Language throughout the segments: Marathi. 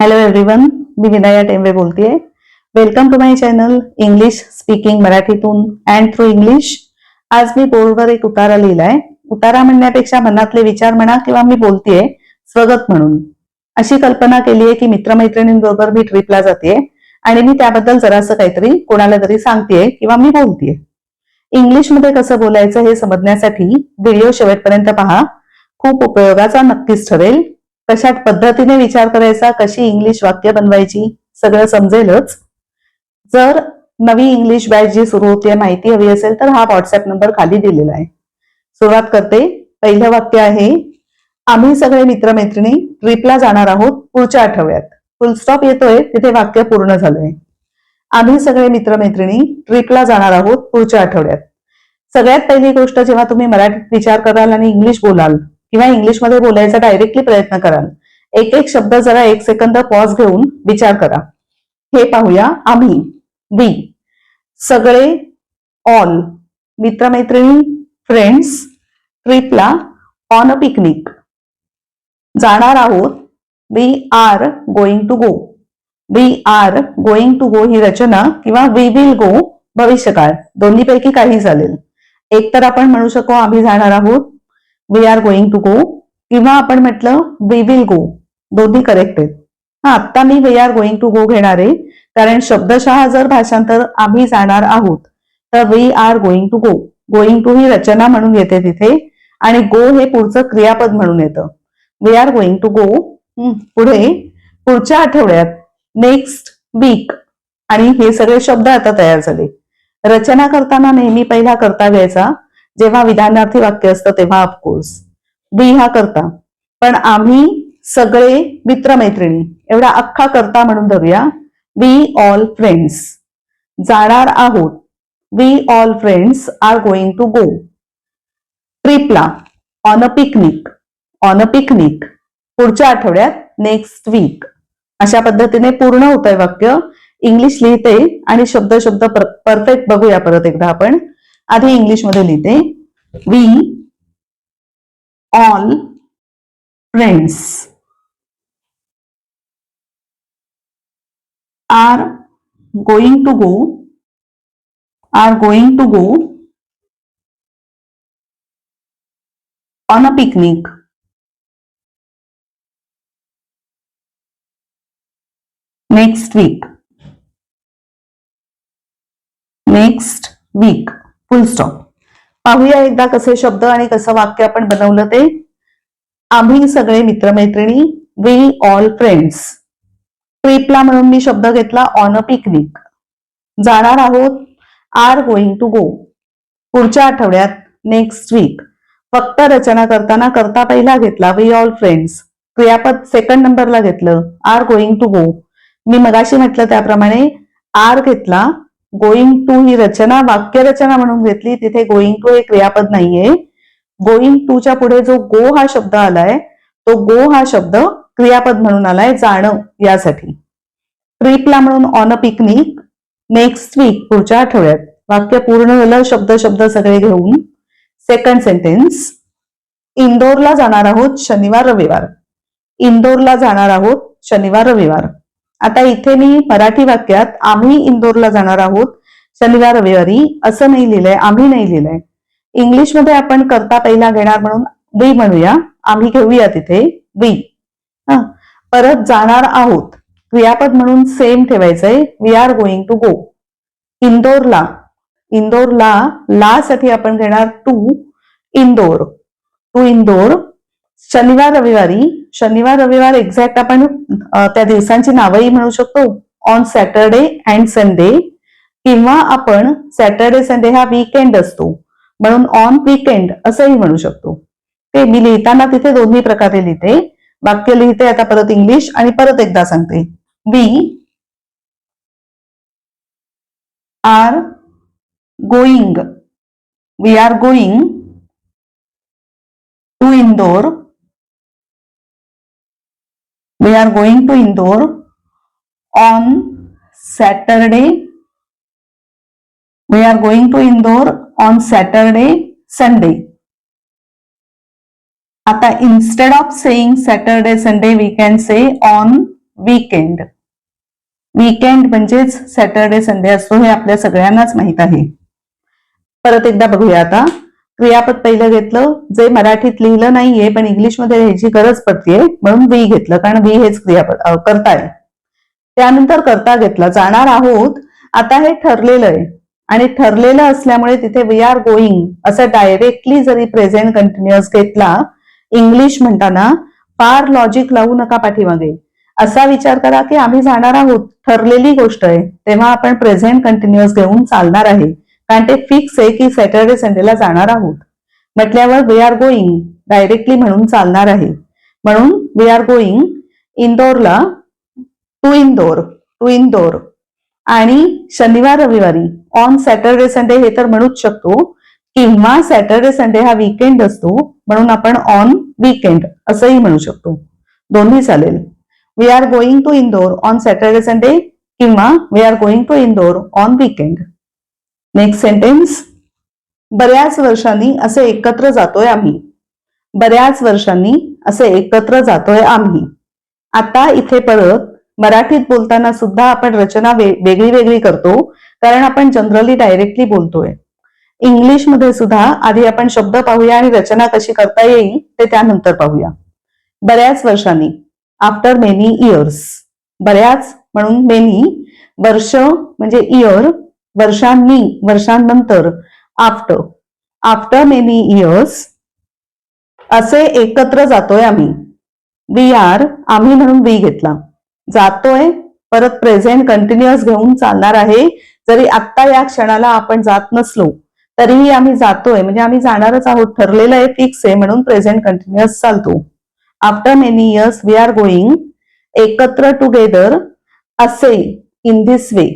हॅलो एव्हरीवन मी विनाया टेंबे बोलतेय. Welcome to my channel English speaking मराठीतून अँड थ्रू इंग्लिश आज मी बोर्डवर एक उतारा लिहिलाय. उतारा म्हणण्यापेक्षा मनातले विचार म्हणा किंवा मी बोलतेय स्वगत म्हणून. अशी कल्पना केली आहे की मित्रमैत्रिणींबरोबर मी ट्रिपला जाते आणि मी त्याबद्दल जरासं काहीतरी कोणाला तरी सांगतेय किंवा मी बोलतेय. इंग्लिशमध्ये कसं बोलायचं हे समजण्यासाठी व्हिडिओ शेवटपर्यंत पहा. खूप उपयोगाचा नक्कीच ठरेल. कशा पद्धतीने विचार करायचा कशी इंग्लिश वाक्य बनवायची सगळं समजेलच. जर नवी इंग्लिश बॅच जी सुरू होते माहिती हवी असेल तर हा व्हॉट्सअप नंबर खाली दिलेला आहे. सुरुवात करते. पहिलं वाक्य आहे आम्ही सगळे मित्रमैत्रिणी ट्रिपला जाणार आहोत पुढच्या आठवड्यात. फुल स्टॉप येतोय तिथे वाक्य पूर्ण झालंय. आम्ही सगळे मित्रमैत्रिणी ट्रिपला जाणार आहोत पुढच्या आठवड्यात. सगळ्यात पहिली गोष्ट जेव्हा तुम्ही मराठीत विचार कराल आणि इंग्लिश बोलाल किंवा इंग्लिशमध्ये बोलायचा डायरेक्टली प्रयत्न कराल. एक एक शब्द जरा एक सेकंद पॉज घेऊन विचार करा. हे पाहूया आम्ही. वी सगळे ऑल मित्रमैत्रिणी फ्रेंड्स ट्रिपला ऑन अ पिकनिक जाणार आहोत. We are going to go we are going to go ही रचना किंवा वी विल गो भविष्यकाळ. दोन्हीपैकी काही चालेल. एक तर आपण म्हणू शकतो आम्ही जाणार आहोत. We are going to go किंवा आपण म्हटलं वी विल गो दोन्ही करेक्ट आहेत. हा आता मी we are going to go घेणार आहे. कारण शब्दशः जर भाषांतर आम्ही जाणार आहोत तर we are going to go going to ही रचना म्हणून येते तिथे. आणि गो हे पुढचं क्रियापद म्हणून येतं. We are going to go पुढे. पुढच्या आठवड्यात नेक्स्ट वीक आणि हे सगळे शब्द आता तयार झाले. रचना करताना नेहमी पहिला करता घ्यायचा. जेव्हा विधानार्थी वाक्य असतं तेव्हा ऑफकोर्स बी हा करता. पण आम्ही सगळे मित्रमैत्रिणी एवढा अख्खा करता म्हणून धरूया वी ऑल फ्रेंड्स जाणार आहोत. We all friends are going to go ट्रिपला on a picnic on a picnic पुढच्या आठवड्यात नेक्स्ट वीक अशा पद्धतीने पूर्ण होत आहे वाक्य. इंग्लिश लिहिते आणि शब्द शब्द परफेक्ट बघूया परत एकदा आपण. आधी इंग्लिश मध्ये लिहिते we all friends are going to go are going to go on a picnic next week next week full stop पाहूया एकदा कसे शब्द आणि कसं वाक्य आपण बनवलं ते. आम्ही सगळे मित्रमैत्रिणी वी ऑल फ्रेंड्स ट्रिपला म्हणून मी शब्द घेतला ऑन अ पिकनिक जाणार आहोत आर गोइंग टू गो पुढच्या आठवड्यात नेक्स्ट वीक फक्त रचना करताना करता पहिला घेतला वी ऑल फ्रेंड्स क्रियापद सेकंड नंबरला घेतलं आर गोइंग टू गो मी मगाशी म्हटलं त्याप्रमाणे आर घेतला गोइंग टू ही रचना वाक्य रचना म्हणून घेतली. तिथे गोइंग टू हे क्रियापद नाहीये. गोइंग टूच्या पुढे जो गो हा शब्द आलाय तो गो हा शब्द क्रियापद म्हणून आलाय जाणं यासाठी. ट्रिपला म्हणून on a picnic next week पुढच्या आठवड्यात. वाक्य पूर्ण झालं शब्द शब्द सगळे घेऊन. सेकंड सेंटेन्स इंदोरला जाणार आहोत शनिवार रविवार. इंदोरला जाणार आहोत शनिवार रविवार. आता इथे मी मराठी वाक्यात आम्ही इंदोरला जाणार आहोत. शनिवार रविवारी असं नाही लिहिलंय आम्ही नाही लिहिलंय. इंग्लिशमध्ये आपण करता पहिला घेणार म्हणून वी म्हणूया. आम्ही घेऊया तिथे वी. परत जाणार आहोत. क्रियापद म्हणून सेम ठेवायचंय. We are going to go इंदोरला. इंदोरला ला साठी आपण घेणार टू इंदोर. टू इंदोर. शनिवार रविवारी. शनिवार रविवार एक्झॅक्ट आपण त्या दिवसांची नावही म्हणू शकतो. ऑन सॅटरडे अँड संडे किंवा आपण सॅटरडे संडे हा वीकेंड असतो. म्हणून ऑन वीकेंड असंही म्हणू शकतो. ते मी लिहिताना तिथे दोन्ही प्रकारे लिहिते. वाक्य लिहिते आता परत इंग्लिश आणि परत एकदा सांगते. We are going we are going to Indore we are going to Indore on Saturday we are going to Indore on Saturday Sunday आता instead of saying Saturday Sunday we weekend say on weekend weekend म्हणजेच सॅटरडे संडे असो हे आपल्या सगळ्यांनाच माहीत आहे. परत एकदा बघूया आता. क्रियापद पहिलं घेतलं जे मराठीत लिहिलं नाहीये पण इंग्लिशमध्ये लिहायची गरज पडतीये म्हणून वी घेतलं कारण वी हेच क्रियापद करता आहे त्यानंतर करता घेतला जाणार आहोत आता हे ठरलेलं आहे. आणि ठरलेलं असल्यामुळे तिथे वी आर गोईंग असं डायरेक्टली जरी प्रेझेंट कंटिन्युअस घेतला इंग्लिश म्हणताना फार लॉजिक लावू नका पाठीमागे. असा विचार करा की आम्ही जाणार आहोत ठरलेली गोष्ट आहे तेव्हा आपण प्रेझेंट कंटिन्युअस घेऊन चालणार आहे. कारण ते फिक्स आहे की सॅटर्डे संडेला जाणार आहोत. म्हटल्यावर वी आर गोईंग डायरेक्टली म्हणून चालणार आहे. म्हणून वी आर गोईंग इंदोरला टू इंदोर टू इंदोर आणि शनिवार रविवारी ऑन सॅटर्डे संडे हे तर म्हणूच शकतो. किंवा सॅटर्डे संडे हा वीकेंड असतो म्हणून आपण ऑन वीकेंड असंही म्हणू शकतो. दोन्ही चालेल. We are going to Indore on Saturday Sunday किंवा we are going to Indore on weekend next sentence बऱ्याच वर्षांनी असे एकत्र जातोय आम्ही. बऱ्याच वर्षांनी असे एकत्र जातोय आम्ही. आता इथे परत मराठीत बोलताना सुद्धा आपण रचना वेगळी वेगळी करतो कारण आपण जनरली डायरेक्टली बोलतोय. इंग्लिशमध्ये सुद्धा आधी आपण शब्द पाहूया आणि रचना कशी करता येईल ते त्यानंतर पाहूया. बऱ्याच वर्षांनी आफ्टर मेनी इयर्स बऱ्याच म्हणून मेनी वर्ष म्हणजे इयर वर्षांनी वर्षांनंतर आफ्टर आफ्टर मेनी इयर्स असे एकत्र जातोय आम्ही. वी आर आम्ही म्हणून वी घेतला. जातोय परत प्रेझेंट कंटिन्युअस घेऊन चालणार आहे. जरी आत्ता या क्षणाला आपण जात नसलो तरीही आम्ही जातोय. म्हणजे आम्ही जाणारच आहोत. ठरलेलं आहे फिक्स आहे म्हणून प्रेझेंट कंटिन्युअस चालतो. After many years we are going एकत्र टुगेदर असे in this way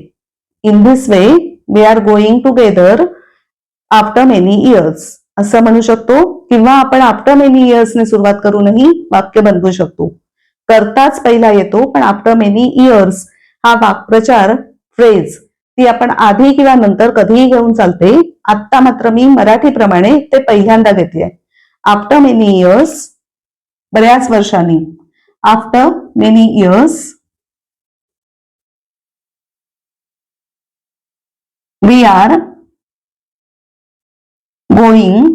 in this way we are going together after many years असं म्हणू शकतो किंवा आपण आफ्टर मेनी इयर्सने सुरुवात करूनही वाक्य बनवू शकतो. करताच पहिला येतो पण आफ्टर मेनी इयर्स हा वाक्प्रचार फ्रेज ती आपण आधी किंवा नंतर कधीही घेऊन चालते. आत्ता मात्र मी मराठीप्रमाणे ते पहिल्यांदा घेतले आफ्टर मेनी इयर्स बऱ्याच वर्षांनी. After many years we are going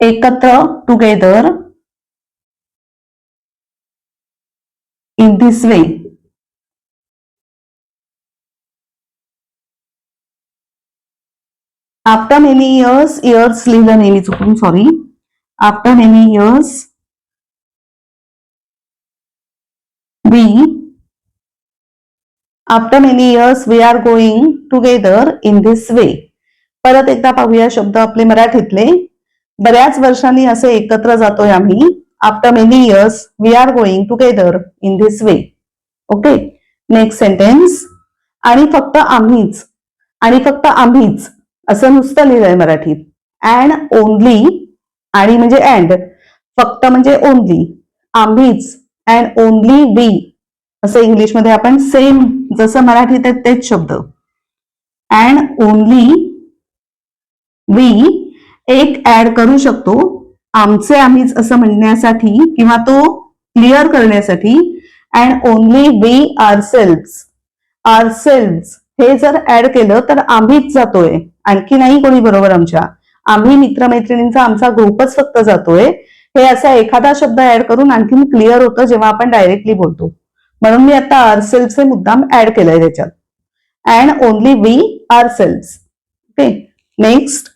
एकत्र together in this way after many years years लिहिलं नेहमी चुकून sorry after many years we after many years we are going together in this way परत एकदा पाहूया शब्द आपले मराठीतले. बऱ्याच वर्षांनी असे एकत्र जातोय आम्ही. After many years we are going together in this way okay next sentence आणि फक्त आम्हीच आणि फक्त आम्हीच असं नुसतं लिहिलंय मराठीत. अँड ओनली आणि म्हणजे अँड फक्त म्हणजे ओनली आम्हीच अँड ओनली वी असं इंग्लिशमध्ये आपण सेम जसं मराठीत आहेत तेच शब्द. अँड ओनली वी एक ऍड करू शकतो. आमचे आम्हीच असं म्हणण्यासाठी किंवा तो क्लिअर करण्यासाठी. And only we ourselves ourselves हे जर ऍड केलं तर आम्हीच जातोय. आणखी नाही कोणी बरोबर आमच्या. आम्ही मित्रमैत्रिणींचा आमचा ग्रुपच फक्त जातोय. हे असा एखादा शब्द ऍड करून आणखीन क्लिअर होतं जेव्हा आपण डायरेक्टली बोलतो. म्हणून मी आता आर सेल्फचे मुद्दाम ऍड केलंय त्याच्यात. And only we ourselves okay next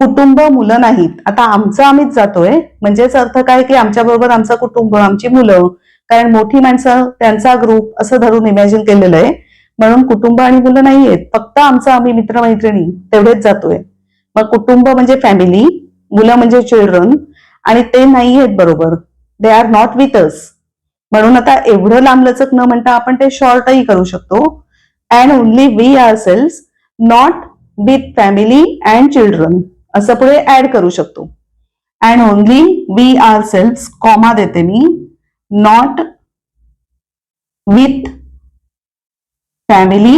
कुटुंब मुलं नाहीत. आता आमचं आम्हीच जातोय. म्हणजेच अर्थ काय की आमच्या बरोबर आमचं कुटुंब आमची मुलं कारण मोठी माणसं त्यांचा ग्रुप असं धरून इमॅजिन केलेलं आहे. म्हणून कुटुंब आणि मुलं नाहीयेत. फक्त आमचं आम्ही मित्रमैत्रिणी तेवढेच जातोय. मग कुटुंब म्हणजे फॅमिली मुलं म्हणजे चिल्ड्रन आणि ते नाही आहेत बरोबर. They are not with us म्हणून आता एवढं लांबलचक न म्हणता आपण ते शॉर्टही करू शकतो. And only we ourselves not with family and children असं पुढे ऍड करू शकतो. And only we ourselves comma देते मी not with family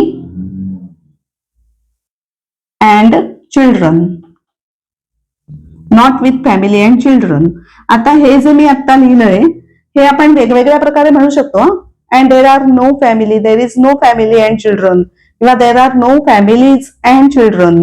and children not with family and children आता हे जे मी आता लिहिलंय हे आपण वेगवेगळ्या प्रकारे म्हणू शकतो and there are no family there is no family and children किंवा there are no families and children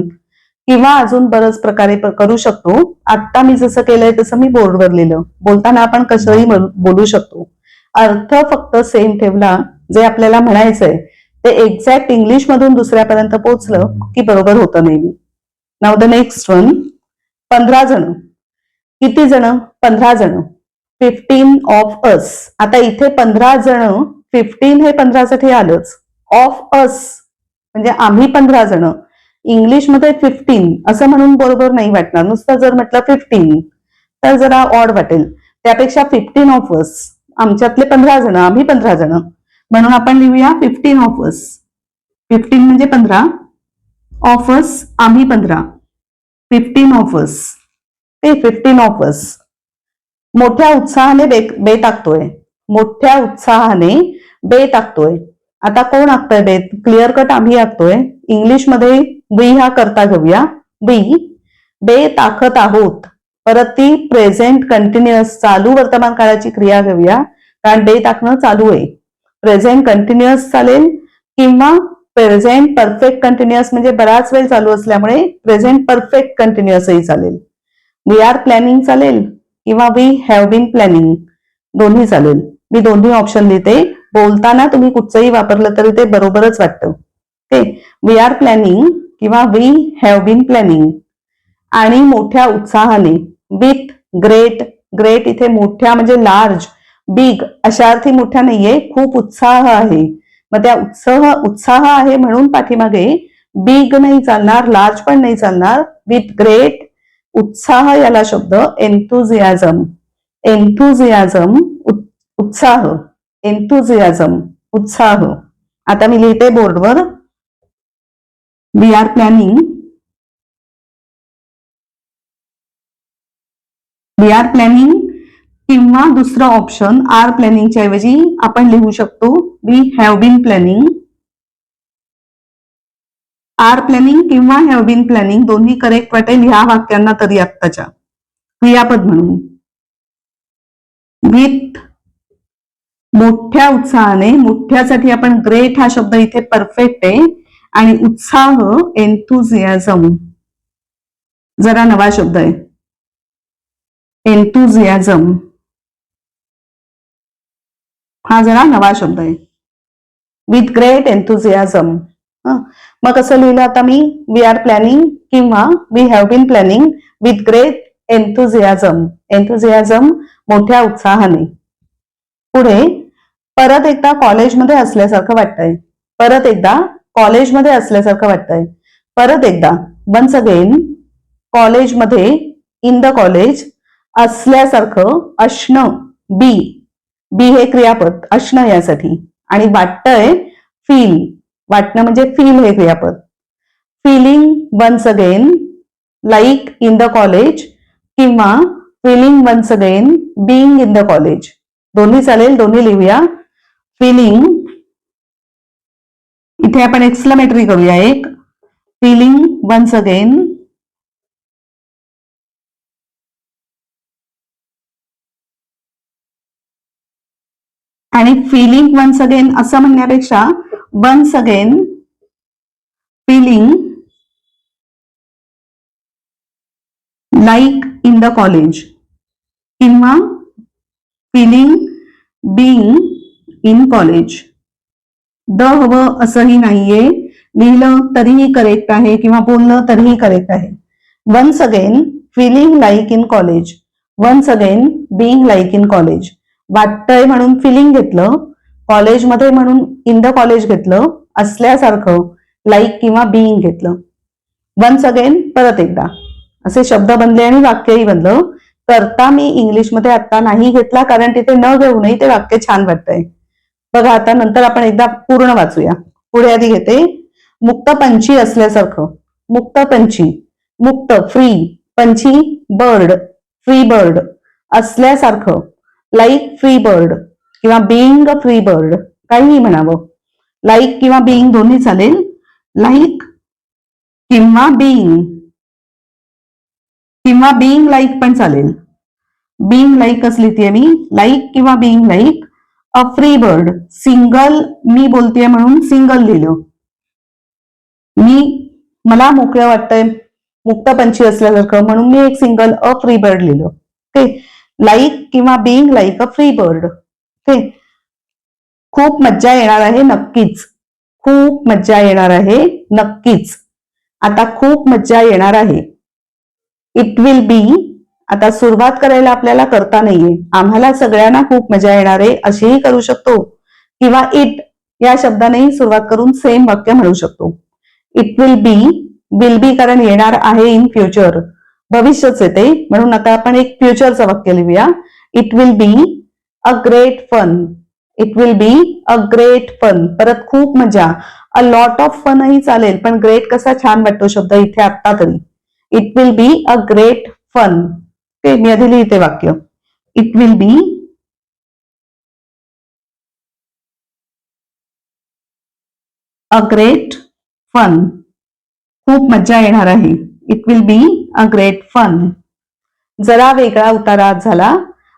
किंवा अजून बरंच प्रकारे करू शकतो. आता मी जसं केलंय तसं मी बोर्डवर लिहिलं. बोलताना आपण कसंही बोलू शकतो. अर्थ फक्त सेम ठेवला जे आपल्याला म्हणायचंय ते एक्झॅक्ट इंग्लिश मधून दुसऱ्यापर्यंत पोहोचलं की बरोबर होतं नेहमी. नाव द नेक्स्ट वन पंधरा जण. किती जण? पंधरा जण. फिफ्टीन ऑफ अस आता इथे पंधरा जण फिफ्टीन हे पंधरासाठी आलंच. ऑफ अस म्हणजे आम्ही पंधरा जण. इंग्लिशमध्ये फिफ्टीन असं म्हणून बरोबर नाही वाटणार. नुसतं जर म्हटलं फिफ्टीन तर जरा ऑड वाटेल. त्यापेक्षा फिफ्टीन ऑफ अस आमच्यातले पंधरा जण आम्ही पंधरा जण. म्हणून आपण लिहूया फिफ्टीन ऑफ अस फिफ्टीन म्हणजे पंधरा. ऑफ अस आम्ही पंधरा. फिफ्टीन ऑफ अस ते फिफ्टीन ऑफ अस मोठ्या उत्साहाने बे बे टाकतोय. मोठ्या उत्साहाने बे टाकतोय. आता कोण आखतोय बेत क्लिअर कट आम्ही आखतोय. इंग्लिशमध्ये वी हा करता घेऊया. वी बे टाकत आहोत. परत ती प्रेझेंट कंटिन्युअस चालू वर्तमान काळाची क्रिया घेऊया. कारण बे टाकणं चालू आहे. प्रेझेंट कंटिन्युअस चालेल किंवा प्रेझेंट परफेक्ट कंटिन्युअस म्हणजे बराच वेळ चालू असल्यामुळे प्रेझेंट परफेक्ट कंटिन्युअसही चालेल. वी आर प्लॅनिंग चालेल. किंवा वी हॅव बीन प्लॅनिंग दोन्ही चालेल. मी दोन्ही ऑप्शन लिहिते. बोलताना तुम्ही कुठचंही वापरलं तरी ते बरोबरच वाटतं. ओके वी आर प्लॅनिंग किंवा वी हॅव बीन प्लॅनिंग आणि मोठ्या उत्साहाने विथ ग्रेट ग्रेट इथे मोठ्या म्हणजे लार्ज बिग अशा अर्थी मोठ्या नाहीये. खूप उत्साह आहे. मग त्या उत्साह उत्साह आहे म्हणून पाठीमागे बिग नाही चालणार लार्ज पण नाही चालणार विथ ग्रेट उत्साह याला शब्द एन्थुझियाझम एन्थुझियाझम उत्साह. एन्थुझियाझम उत्साह. आता मी लिहिते बोर्डवर. We are planning we are planning किंवा दुसरं ऑप्शन आर प्लॅनिंगच्या ऐवजी आपण लिहू शकतो we have been planning are planning किंवा हॅव बीन प्लॅनिंग दोन्ही करेक्ट वाटेल ह्या वाक्यांना तरी आत्ताच्या. क्रियापद म्हणून. विथ मोठ्या उत्साहाने मोठ्यासाठी आपण ग्रेट हा शब्द इथे परफेक्ट आहे. आणि उत्साह एन्थुझियाझम जरा नवा शब्द आहे. एन्थुझियाझम हा जरा नवा शब्द आहे. विथ ग्रेट एन्थुझियाझम मग कसं लिहिलं आता मी? वी आर प्लॅनिंग किंवा we have been planning with great enthusiasm enthusiasm मोठ्या उत्साहाने. पुढे परत एकदा कॉलेजमध्ये असल्यासारखं वाटतंय. परत एकदा कॉलेजमध्ये असल्यासारखं वाटतंय. परत एकदा वन्स अगेन कॉलेजमध्ये इन द कॉलेज असल्यासारखं असणं बी बी हे क्रियापद असणं यासाठी. आणि वाटतंय फील वाटणं म्हणजे फील हे क्रियापद feeling once again like in the college किंवा feeling once again being in the college दोन्ही चालेल दोन्ही लिहूया. फिलिंग इथे आपण एक्सप्लेमेटरी करूया एक. फिलिंग वन्स अगेन आणि फिलिंग वन्स अगेन असं म्हणण्यापेक्षा once again feeling like in the college किंवा feeling being in college the हवं असंही नाहीये. लिहिलं तरीही करेक्ट आहे किंवा बोललं तरीही करेक्ट आहे. Once again feeling like in college once again being like in college वाटतंय म्हणून फिलिंग घेतलं कॉलेजमध्ये म्हणून इन द कॉलेज घेतलं असल्यासारखं लाईक किंवा बिईंग घेतलं. वन्स अगेन परत एकदा. असे शब्द बनले आणि वाक्यही बनलं. करता मी इंग्लिशमध्ये आता नाही घेतला कारण तिथे न घेऊनही ते वाक्य छान वाटतंय. बघा आता नंतर आपण एकदा पूर्ण वाचूया. पुढे आधी घेते. मुक्त पंछी असल्यासारखं. मुक्त पंछी. मुक्त फ्री पंछी बर्ड फ्री बर्ड असल्यासारखं. लाईक फ्री बर्ड किंवा बिईंग अ फ्री बर्ड काहीही म्हणावं. लाईक किंवा बिईंग दोन्ही चालेल. लाईक किंवा बिईंग किंवा बिईंग लाईक पण चालेल. बिईंग लाईक असली लिहितेय मी? लाईक किंवा being like a free bird single मी बोलतेय म्हणून सिंगल लिहिलं. मी मला मोकळं वाटतंय. मुक्त पंछी असल्यासारखं. म्हणून मी एक सिंगल अ फ्री बर्ड लिहिलं. ओके लाईक किंवा being like a free bird okay? खूप मज्जा येणार आहे नक्कीच. खूप मज्जा येणार आहे नक्कीच. आता खूप मज्जा येणार आहे. इट विल बी आता सुरुवात करायला आपल्याला करता नाहीये. आम्हाला सगळ्यांना खूप मजा येणार आहे. अशीही करू शकतो. किंवा इट या शब्दानेही सुरुवात करून सेम वाक्य म्हणू शकतो. It will be will be कारण येणार आहे इन फ्युचर भविष्यच येते म्हणून आता आपण एक फ्युचरचं वाक्य लिहूया. It will be a great fun it will be a great fun परत खूप मजा. अ लॉट ऑफ फनही चालेल पण ग्रेट कसा छान वाटतो शब्द इथे आत्ता तरी. It will be a great fun okay मी आधी लिहिते वाक्य. It will be a great fun खूप मज्जा येणार आहे. It will be a great fun जरा वेगळा उतारा झाला.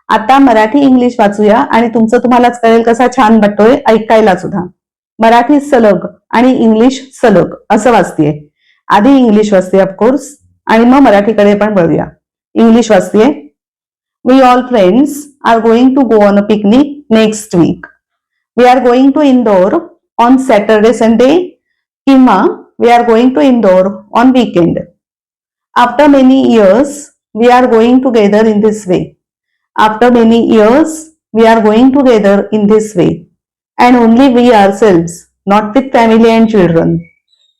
आता मराठी इंग्लिश वाचूया आणि तुमचं तुम्हालाच कळेल कसा छान वाटतोय ऐकायला सुद्धा. मराठी सलग आणि इंग्लिश सलग असं वाचतेय. आधी इंग्लिश वाचते ऑफकोर्स आणि मग मराठीकडे पण बघूया. English वाचतेय. We all friends are going to go on a picnic next week we are going to Indore on Saturday Sunday किंवा we are going to Indore on weekend after many years we are going together in this way After many years, we are going together in this way, and only we ourselves, not with family and children,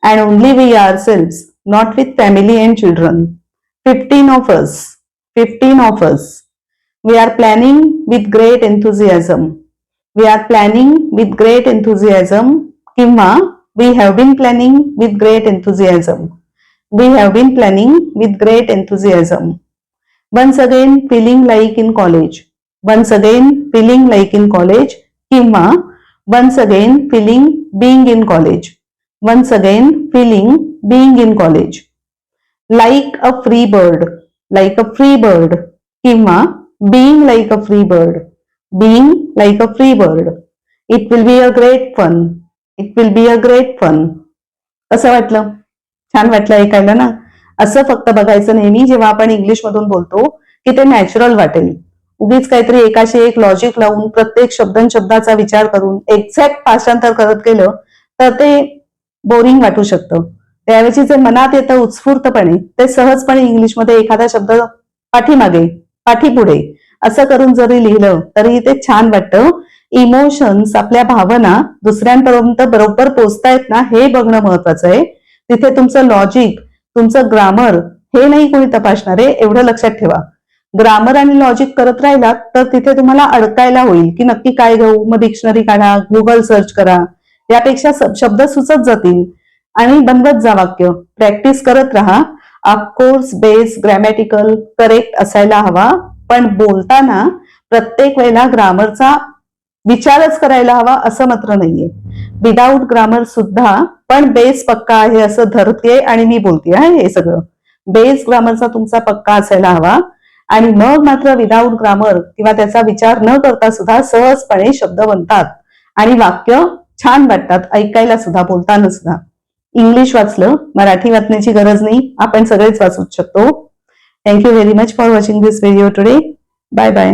and only we ourselves, not with family and children. 15 of us, 15 of us. We are planning with great enthusiasm. We are planning with great enthusiasm. Kimma, we have been planning with great enthusiasm. We have been planning with great enthusiasm. Once again feeling like in college once again feeling like in college किंवा once again feeling being in college once again feeling being in college like a free bird like a free bird किंवा being like a free bird being like a free bird it will be a great fun it will be a great fun असं वाटलं? छान वाटलं ऐकायला ना? असं फक्त बघायचं नेहमी जेव्हा आपण इंग्लिश मधून बोलतो की ते नॅचरल वाटेल. उगीच काहीतरी एकाशी एक लॉजिक लावून प्रत्येक शब्दन शब्दाचा विचार करून एक्झॅक्ट भाषांतर करत गेलं तर ते बोरिंग वाटू शकतं. त्याऐवजी जे मनात येतं उत्स्फूर्तपणे ते सहजपणे इंग्लिशमध्ये एखादा शब्द पाठीमागे पाठीपुढे असं करून जरी लिहिलं तरी ते छान वाटतं. इमोशन्स आपल्या भावना दुसऱ्यांपर्यंत बरोबर पोचतायत ना हे बघणं महत्वाचं आहे. तिथे तुमचं लॉजिक तुमचं ग्रामर हे नाही कोणी तपासणार आहे एवढं लक्षात ठेवा. ग्रामर आणि लॉजिक करत राहिलात तर तिथे तुम्हाला अडकायला होईल की नक्की काय घेऊ? मग डिक्शनरी काढा गुगल सर्च करा. यापेक्षा शब्द सुचत जातील. आणि बनवत जा वाक्य. प्रॅक्टिस करत राहा. ऑफकोर्स बेस ग्रॅमॅटिकल करेक्ट असायला हवा. पण बोलताना प्रत्येक वेळेला ग्रामरचा विचारच करायला हवा असं मात्र नाहीये. विदाऊट ग्रामर सुद्धा पण बेस पक्का आहे असं धरते आणि मी बोलते हे सगळं. बेस ग्रामरचा तुमचा पक्का असायला हवा. आणि मग मात्र विदाऊट ग्रामर किंवा त्याचा विचार न करता सुद्धा सहजपणे शब्द बनतात. आणि वाक्य छान वाटतात ऐकायला सुद्धा बोलताना सुद्धा. इंग्लिश वाचलं मराठी वाचण्याची गरज नाही आपण सगळेच वाचू शकतो. Thank you very much for watching this video today bye bye